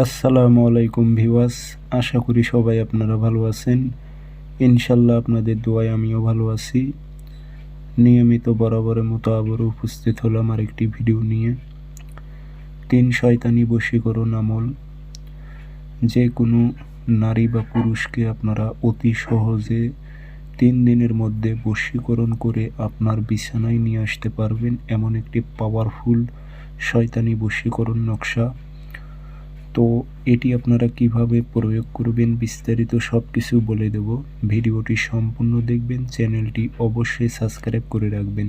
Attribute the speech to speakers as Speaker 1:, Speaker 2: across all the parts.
Speaker 1: আসসালামু আলাইকুম ভিওয়াস আশা করি সবাই আপনারা ভালো আছেন। ইনশাল্লাহ আপনাদের দোয়ায় আমিও ভালো আছি। নিয়মিত বরাবরের মতো আবারও উপস্থিত হলাম আরেকটি ভিডিও নিয়ে। তিন শয়তানি বশীকরণ আমল। যে কোনো নারী বা পুরুষকে আপনারা অতি সহজে তিন দিনের মধ্যে বশীকরণ করে আপনার বিছানায় নিয়ে আসতে পারবেন। এমন একটি পাওয়ারফুল শয়তানি বশীকরণ নকশা। তো এটি আপনারা কীভাবে প্রয়োগ করবেন বিস্তারিত সব কিছু বলে দেব। ভিডিওটি সম্পূর্ণ দেখবেন, চ্যানেলটি অবশ্যই সাবস্ক্রাইব করে রাখবেন।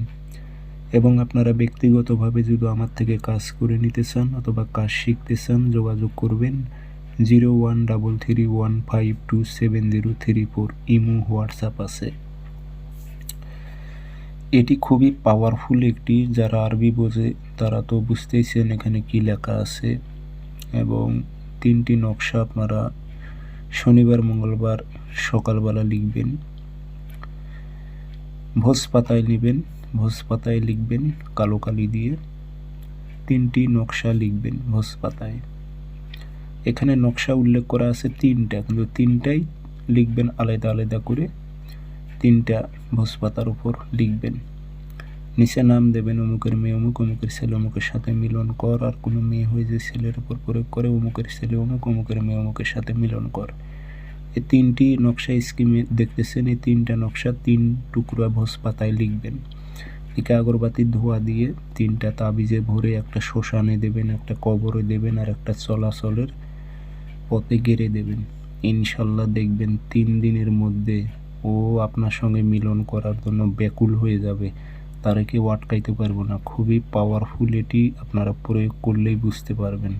Speaker 1: এবং আপনারা ব্যক্তিগতভাবে যদি আমার থেকে কাজ করে নিতে চান অথবা কাজ শিখতে চান, যোগাযোগ করবেন zero one double three one five two seven zero three four imo, WhatsApp আছে। এটি খুবই পাওয়ারফুল একটি, যারা আরবি বোঝে তারা তো বুঝতেইছেন এখানে কি লেখা আছে। এবং তিনটি নকশা আপনারা শনিবার, মঙ্গলবার সকালবেলা লিখবেন। ভোজ পাতায় নেবেন, ভোজ পাতায় লিখবেন কালো কালি দিয়ে। তিনটি নকশা লিখবেন ভোজ পাতায়। এখানে নকশা উল্লেখ করা আছে তিনটা, কিন্তু তিনটাই লিখবেন আলাদা আলাদা করে। তিনটা ভোজ পাতার উপর লিখবেন। নিচে নাম দেবেন অমুকের মেয়ে, অমুক, অমুকের ছেলে, অমুকের সাথে মিলন কর, আর কোনো মেয়ে হয়ে যে ছেলের উপর প্রয়োগ করে, অমুকের ছেলে অমুক, অমুকের মেয়ে অমুকের সাথে মিলন কর। এই তিনটি নকশা স্কিমে দেখতেছেন, এই তিনটা নকশা তিন টুকরা ভোজ পাতায় লিখবেন। লিখে আগরবাতির ধোয়া দিয়ে তিনটা তাবিজে ভরে একটা শ্মশানে দেবেন, একটা কবরে দেবেন, আর একটা চলাচলের পথে গেড়ে দেবেন। ইনশাল্লাহ দেখবেন তিন দিনের মধ্যে ও আপনার সঙ্গে মিলন করার জন্য ব্যাকুল হয়ে যাবে। তারা কেউ আটকাইতে পারব না। খুবই পাওয়ারফুল এটি আপনারা প্রয়োগ করলেই বুঝতে পারবেন।